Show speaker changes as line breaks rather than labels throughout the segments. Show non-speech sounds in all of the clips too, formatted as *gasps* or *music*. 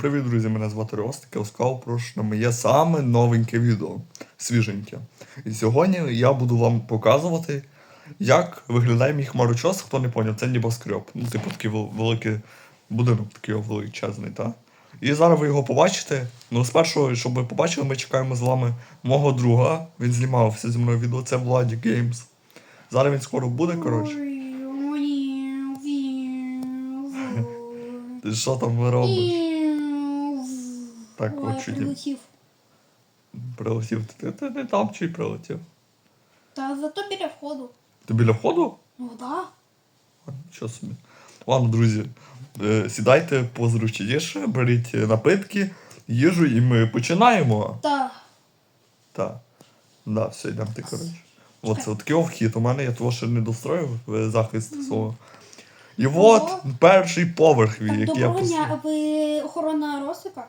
Привіт, друзі! Мене звати Ростик, я сказав прошу на моє саме новеньке відео, свіженьке. І сьогодні я буду вам показувати, як виглядає мій хмарочос, хто не поняв, це небоскреб. Ну, типу такий великий будинок, такий величезний, так? І зараз ви його побачите. Ну, спершу, щоб ви побачили, ми чекаємо з вами мого друга. Він знімався зі мною відео, це Владі Games. Зараз він скоро буде, коротше. Ти що там робиш? Так,
Ой,
от чудів.
прилетів.
Прилетів. Ти, ти не там чи прилетів?
Та зато біля входу.
Ти біля входу?
Ну да.
А, Що собі. Ладно, друзі, е, сідайте позручніше, беріть напитки, їжу, і ми починаємо.
Та.
Так. Да, все, йдемо ти, коротше. Оце от такий вхід. У мене я того ще не достроїв захист свого. І от перший поверх,
Так,
який я
дня, а ви охорона Росика?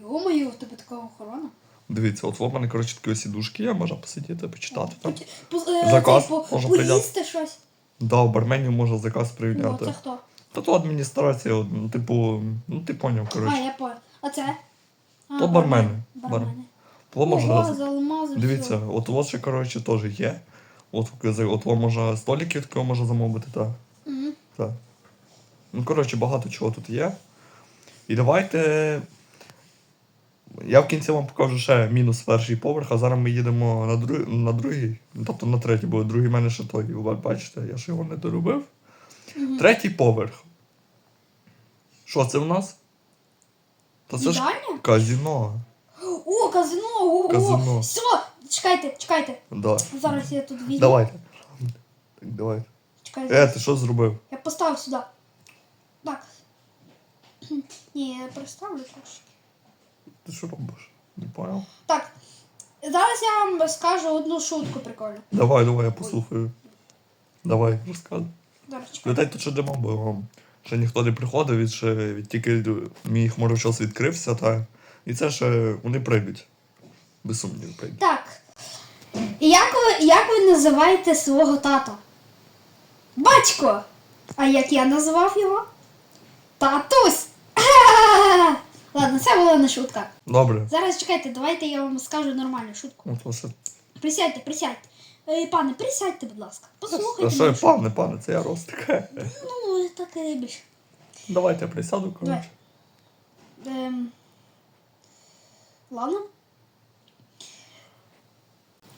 Йо-моє, у тебе така охорона.
Дивіться, от в мене, коротше, такі сідушки є, можна посидіти, почитати там.
Поті- по- е,
Заказ
по-
можна.
Поїсти щось.
Да, в барменів можна заказ
Ну,
прийняти.
це хто?
Та то адміністрація, от, ну, типу, ну ти поняв, коротше.
А, я понял. А це? А,
То бармени.
Бармени.
То можна.
Ого, з алмазом.
Дивіться, от от ще, коротше, теж є. От, от вам можна столики такого можна замовити, так.
Мгм.
Так. Ну, коротше, багато чого тут є. І давайте. Я в кінці вам покажу ще мінус перший поверх, а зараз ми їдемо на, друг... на другий, тобто на третій, бо другий в мене ще той. Ви бачите, я ж його не доробив.
Мгм.
Третій поверх. Що це в нас? Та це ж казіно.
О, казино! Ого!
Казино.
Все, чекайте, чекайте.
Да.
Зараз я тут візьму.
Давайте. Так, давай.
Чекайте.
Е, ти що зробив?
Я поставив сюди. Так. Ні, я переставлю трошки.
Ти що робиш? Не понял?
Так. Зараз я вам скажу одну шутку прикольну.
Давай, давай, я послухаю. Давай, розказуй.
Зараз чекайте.
Людей тут ще нема, бо ще ніхто не приходив, від ще від тільки мій хмарочос відкрився, та. І це ще вони прийдуть. Без сумніву прийдуть.
Так. Як ви, як ви називаєте свого тата? Батько! А як я називав його? Татусь! Ладно, це була не шутка.
Добре.
Зараз чекайте, давайте я вам скажу нормальну шутку. Присядьте, присядьте. Е, пане, присядьте, будь ласка. Послухайте.
Що я
мою
пане, пане, це я ростик.
Ну, так і більше.
Давайте я присяду, коротше.
Ем... Ладно.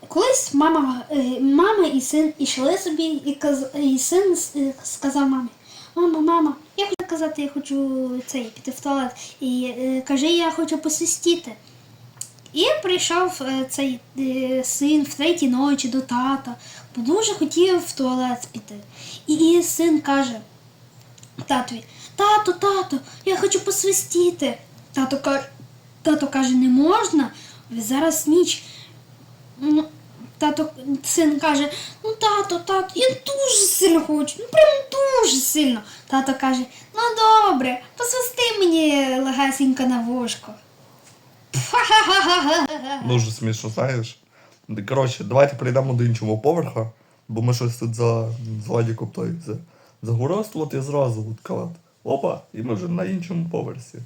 Колись мама, е, мама і син ішли собі, і, каз... і син с- е, сказав мамі: Мама, мама, я хочу казати, я хочу цей, піти в туалет. І е, каже, я хочу посвистіти. І прийшов е, цей е, син в третій ночі до тата, бо дуже хотів в туалет піти. І, і син каже: татові, тато, тато, я хочу посвистіти. Тато тато каже, не можна, зараз ніч. Ну, Тато, син каже, ну тато, тато, я дуже сильно хочу, ну прям дуже сильно. Тато каже, ну добре, посвисти мені легесенько на вушко. *laughs*
Дуже смішно, знаєш. Коротше, давайте перейдемо до іншого поверха, бо ми щось тут за, Владіком той за, загоростувати і зразу от. Опа, і ми вже на іншому поверсі.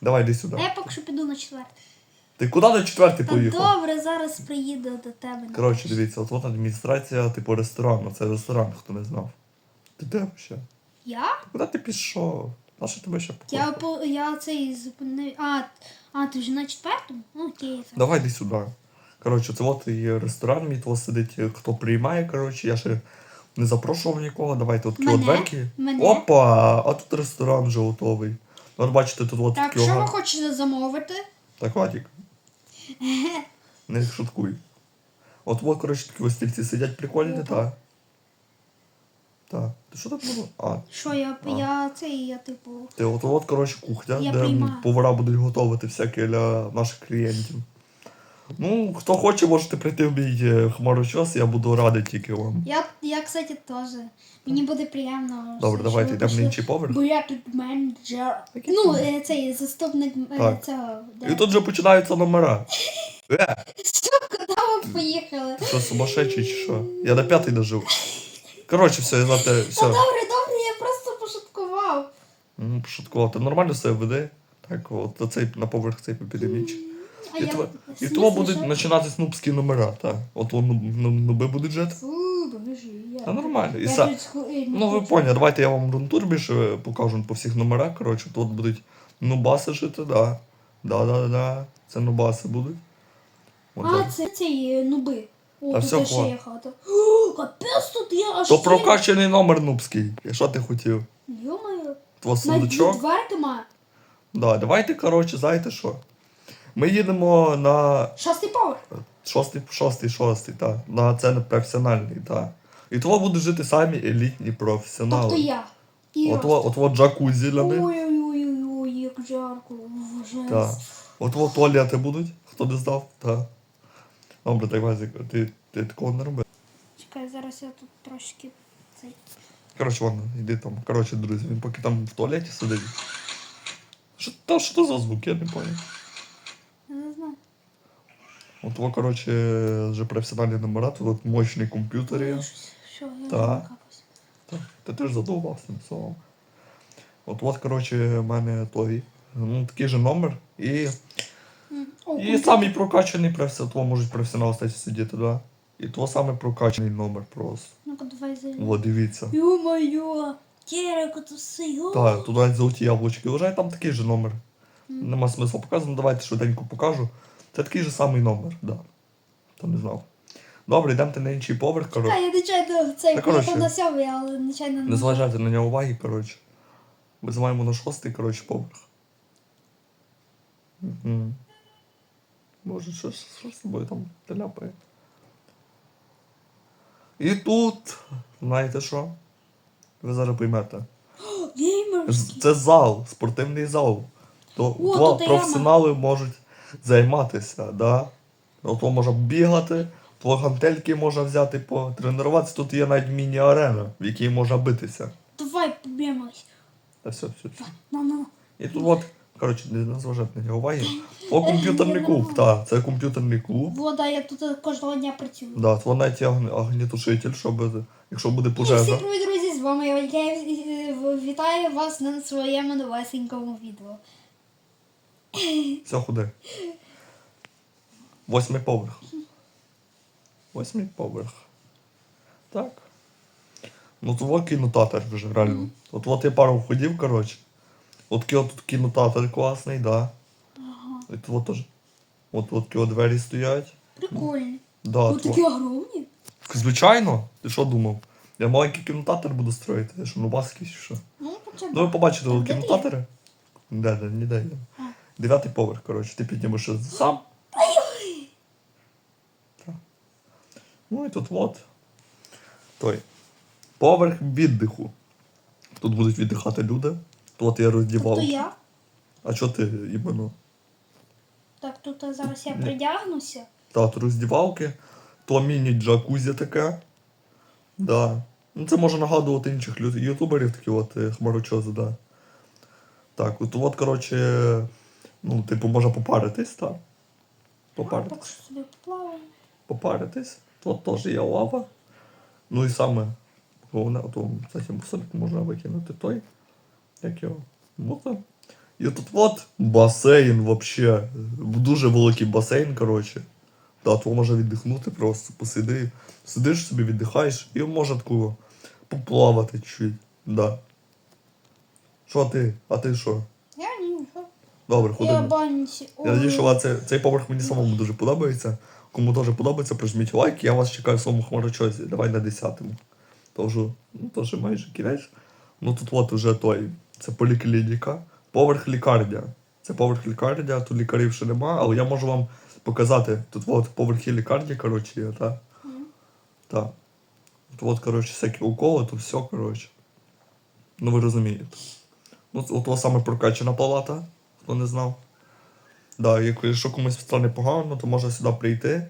Давай йди сюди.
А я поки що піду на четвертий.
Ти куди на четвертий
Та
поїхав?
добре, зараз приїду до тебе.
Коротше, дивіться, от от адміністрація, типу ресторану. Це ресторан, хто не знав. Ти де ще?
Я?
Куди ти пішов? А що тебе ще
Я, по, я цей зупинив. А, а, ти вже на четвертому? Ну окей. так.
Давай йди сюди. Коротше, це от і ресторан, мій того сидить, хто приймає, коротше, я ще не запрошував нікого. Давайте от такі от
Мене?
дверки.
Мене?
Опа! А тут ресторан вже готовий. От бачите, тут от
Так,
такі
що ви хочете замовити?
Так, Вадік, не шуткуй. От от, коротше, такі ось стільці сидять прикольні, так. Так. Ти що так було? А,
Що я,
А.
я цей, я типу.
Ти от, от коротше, кухня,
Я
де
приймаю.
повара будуть готувати всяке для наших клієнтів. Ну, хто хоче, можете прийти в мій е, хмарочос, я буду радий тільки вам.
Я, я, кстати, теж. Мені буде приємно.
Добре, давайте йдемо на інший поверх.
Бо я тут менеджер. Ну,
ти?
е, цей заступник е,
Так.
цього.
І тут вже починаються номера. *laughs* Е,
Що, куди ви поїхали?
ти що, сумасшедший чи що? Я на п'ятий дожив. Коротше, все, я знати,
Та
все.
добре, добре, я просто пошуткував.
Ну, пошуткувати. Нормально все веде. Так, от оцей на поверх цей попідеміч. І, тво, і того будуть починати снупські номера, так. От воно ну, нуби будуть жити.
Фу, я...
Та нормально. І са...
е,
Ну ви поняли, давайте я вам рунтур більше покажу по всіх номерах. Коротше, тут будуть нубаси жити, да. Да, да, да. Це нубаси будуть. От
А,
так.
це ці нуби. О,
Та
тут
все,
ще
хват.
є хата. О, капець тут є аж
То
стільки.
прокачаний номер нубський. І що ти хотів?
Йо-моє.
Твій
Навіть
сундучок? Да, давайте, коротше, знаєте що? Ми їдемо на
Шостий поверх.
шостий, шостий, шостий, так. На це не професіональний, так. І того будуть жити самі елітні професіонали.
Тобто я. І
От,
Ростик.
от, от, от джакузі для них.
Ой-ой-ой, як жарко.
Так. От от туалети будуть, хто не знав, так. Добре, так Вазик, ти, ти такого не роби.
Чекай, зараз я тут трошки цей.
Коротше, ладно, йди там. Коротше, друзі, він поки там в туалеті сидить. Що, та, що то за звук, я не понял.
Не.
От, во, коротше, вже професіональні номера, тут от мощний комп'ютер є.
Щось, Що, я
Так. Так, ти теж задовбався цим словом. От от, коротше, в мене той. Ну, такий же номер. І, і самий прокачаний професіонал, того можуть професіонал стати сидіти, да. І то самий прокачаний номер просто.
Ну-ка, давай зайдемо.
О, дивіться.
Ё-моё! Тереко тут все.
Так, навіть золоті яблучки лежать, там такий же номер. Нема смислу показувати, давайте швиденько покажу. Це такий же самий номер, да. Хто не знав. Добре, йдемте на інший поверх, коротше.
я нечайно цей
Та, коротше.
поїхав на сьомий, але нечайно
Не зважайте на нього уваги, коротше. Визиваємо на шостий, коротше, поверх. Угу. Боже, що, ж- що з тобою там теляпає? І тут, знаєте що? Ви зараз поймете. *gasps*
Геймерський.
Це зал, спортивний зал. То
О,
два
тут і
професіонали можуть займатися, да? Ото можна бігати, по гантельки можна взяти, потренуватися. Тут є навіть міні-арена, в якій можна битися.
Давай поб'ємось.
Та все, все, все. І тут от, коротше, не зважати на нього уваги. О, комп'ютерний клуб, так, це комп'ютерний клуб.
Вода, я тут кожного дня працюю.
Да, навіть є огнітушитель, щоб, якщо буде пожежа.
привіт, друзі, з вами я е, Вітаю вас на своєму новесенькому відео.
Все худе. Восьмий поверх. Восьмий поверх. Так. Ну то от кінотеатр вже реально. От от я пару входів, коротше. От тут кінотеатр класний, да.
Ага.
І тут теж. От от такі от двері стоять.
Прикольно.
Да, от,
такі огромні.
Звичайно, ти що думав? Я маленький кінотеатр буду строїти, я що, ну баски чи що?
Ну, почему?
Ну ви побачите от
де.
Де, де, ніде. Дев'ятий поверх, коротше, ти піднімеш сам. Так. Ну і тут от. Той. Поверх віддиху. Тут будуть віддихати люди. Тут є
Тобто
роздівалки.
я?
А що ти іменно?
Так, тут зараз я придягнуся.
Та, тут роздівалки, то міні-джакузі таке. Да. Ну, це може нагадувати інших ютуберів, такі от е, хмарочози, да. Так, от, от, коротше, ну, типу, можна попаритись, так.
Так
Попаритись.
собі.
Попаритись. Тут теж є лава. Ну і саме головне, то кстати, мусорник можна викинути той. Як його? Мусор. І тут от басейн вообще. Дуже великий басейн, коротше. Да, то можна віддихнути просто, посиди. Сидиш собі, віддихаєш і можна такого поплавати чуть. Да. Що ти? А ти що? Добре,
Я банці.
Я надію, що вам це, цей поверх мені самому дуже подобається. Кому теж подобається, прожміть лайк. Я вас чекаю в своєму хмарочозі. Давай на 10-му. Тож, ну, теж майже кінець. Ну тут от уже той. Це поліклініка. Поверх лікарня. Це поверх лікарня, тут лікарів ще нема, але я можу вам показати. Тут от поверхи лікарні, коротше, є, так? Так. Тут от, коротше, всякі уколи, тут все, коротше. Ну ви розумієте. Ну, от от саме прокачана палата, хто не знав. Да, якщо комусь стане погано, то можна сюди прийти,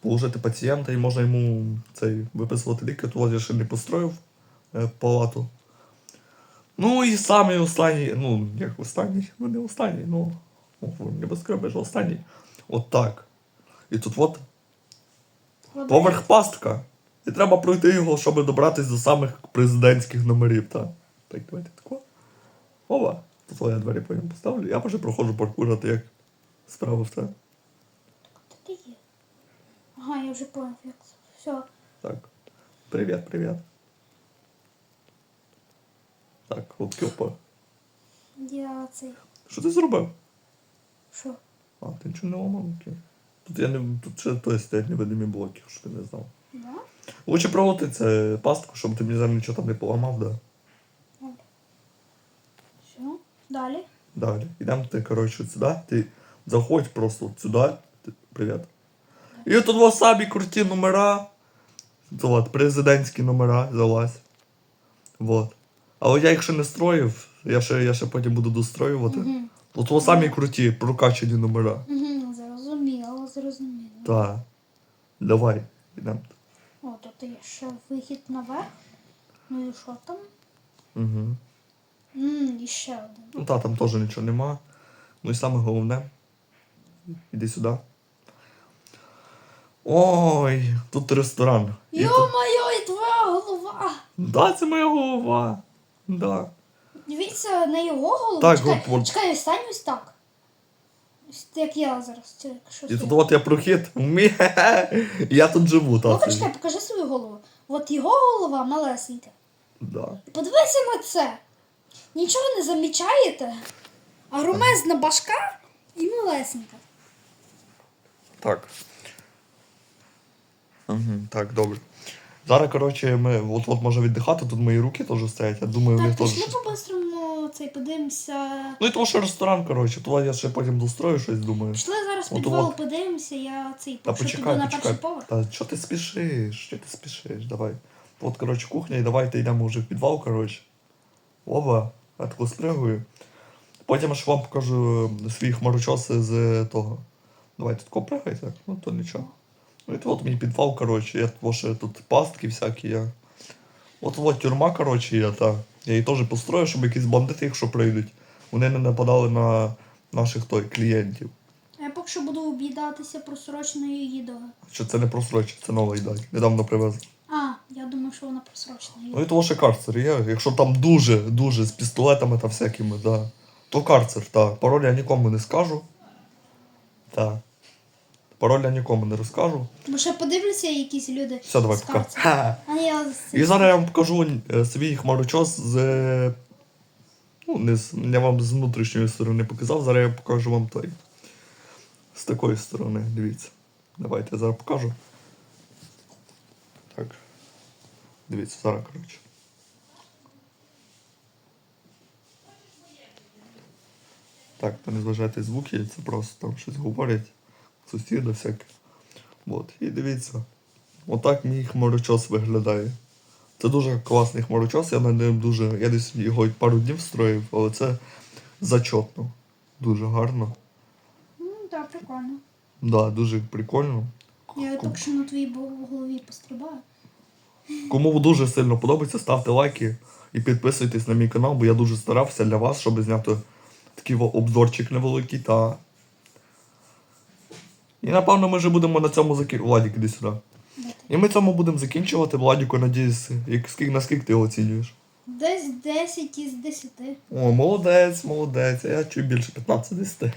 положити пацієнта і можна йому цей, виписувати ліки, то я ще не построїв е, палату. Ну і самий останній, ну, як останній, ну не останній, ну, небоскреби ж останній. От так. І тут от поверх пастка. І треба пройти його, щоб добратися до самих президентських номерів, так? Так, давайте тако. Ова, тут я двері потім поставлю. Я вже проходжу паркурити, як справа в те.
Де ти є? Ага, я вже поняв, як це. Все.
Так. Привіт, привіт. Так, от опа.
Я цей.
Що ти зробив?
Що?
А, ти нічого не ламав? Окей. Тут я не. Тут ще той стоять невидимі блоки, що ти не знав.
Да?
Лучше проводити це пастку, щоб ти мені нічого там не поламав, да.
Все. Далі.
Далі. Йдемо ти, коротше, от сюди. Ти заходь просто от сюди. Ти... Привіт. І тут вас самі круті номера. Це президентські номера, залазь. Вот. Але я їх ще не строїв, я ще, я ще потім буду достроювати.
Угу.
У вас самі круті, прокачані номера.
Угу, зрозуміло, зрозуміло.
Так. Давай, йдемо.
О, тут є ще вихід наверх. Ну і що там?
Угу.
І ще один.
Ну та, там теж нічого нема. Ну і саме головне. Іди сюди. Ой, тут ресторан.
Йо-моє, і твоя голова!
Да, це моя голова. Да.
Дивіться на його голову.
Так,
чекай,
от.
чекай, стань ось так. Ось як я зараз. Це
І тут от я прохід. Мє. *laughs* Я тут живу,
Ну,
так.
почекай, покажи свою голову. От його голова малесенька.
Да.
Подивися на це. Нічого не замічаєте? А громезна башка і малесенька.
Так. Угу, так, добре. Зараз, коротше, ми от от може віддихати, тут мої руки теж стоять. Я думаю,
Так,
теж.
пішли
щось-
по-бистрому цей подивимося.
Ну і того, що ресторан, коротше, то я ще потім дострою щось, думаю.
Пішли зараз в
От,
підвал,
от.
подивимося, я цей
Та
піду
почекай,
на
почекай.
перший поверх.
Та що ти спішиш? Що ти спішиш? Давай. От, коротше, кухня, і давайте йдемо вже в підвал, коротше. Оба, я таку спригую. Потім ж вам покажу свій хмарочос з того. Давайте тако пригайте, ну то нічого. Ну і то от мій підвал, коротше, я тому що тут пастки всякі я. От от тюрма, коротше, є, та. Я її теж построю, щоб якісь бандити, якщо прийдуть, вони не нападали на наших той клієнтів.
А Я поки що буду об'їдатися просроченою їдою.
Що це не просрочить, це нова їда. Недавно привезли.
Я думаю, що вона просрочена.
Ну і того ще карцер є. Якщо там дуже, дуже з пістолетами та всякими, да. То карцер, так. Пароль я нікому не скажу. Так. Пароль я нікому не розкажу.
Бо ще подивляться якісь люди.
Все, давай,
з
пока.
А я з-
І зараз я вам покажу е, свій хмарочос з. е, Ну, не з, я вам з внутрішньої сторони показав, зараз я покажу вам той. З такої сторони, дивіться. Давайте я зараз покажу. Так. Дивіться, зараз, коротше. Так, та не зважайте звуки, це просто там щось говорять. Сусіди всяке. От. І дивіться. Отак мій хмарочос виглядає. Це дуже класний хмарочос, я на ним дуже. Я десь його пару днів строїв, але це зачотно. Дуже гарно.
Ну, так, прикольно.
Да, дуже прикольно.
Я так що на твоїй голові пострибаю.
Кому дуже сильно подобається, ставте лайки і підписуйтесь на мій канал, бо я дуже старався для вас, щоб зняти такий обзорчик невеликий та. І напевно ми вже будемо на цьому закінчувати. Владік, іди сюди. І ми цьому будемо закінчувати. Владіку, надіюсь, як, скільки, наскільки ти його оцінюєш?
Десь 10 із 10.
О, молодець, молодець. Я чую більше 15 10.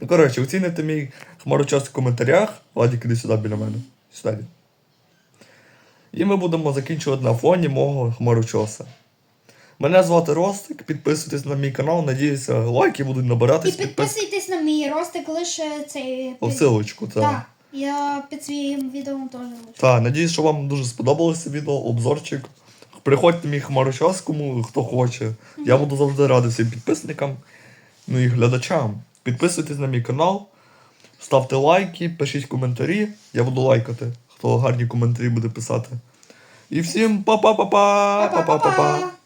Ну, коротше, оціните мій хмарочос в коментарях. Владік, іди сюди біля мене. Сюди. І ми будемо закінчувати на фоні мого хмарочоса. Мене звати Ростик, підписуйтесь на мій канал, надіюся, лайки будуть
І
набиратись. Підпис...
підписуйтесь на мій ростик лише цей.
О, силочку, так.
Так. Я під своїм відео теж лишу.
Так, надіюсь, що вам дуже сподобалося відео, обзорчик. Приходьте мій хмарочос, кому хто хоче. Я буду завжди радий всім підписникам, ну і глядачам. Підписуйтесь на мій канал, ставте лайки, пишіть коментарі. Я буду лайкати, хто гарні коментарі буде писати. І всім па-па-па-па! Па-па-па-па!
Па-па-па-па!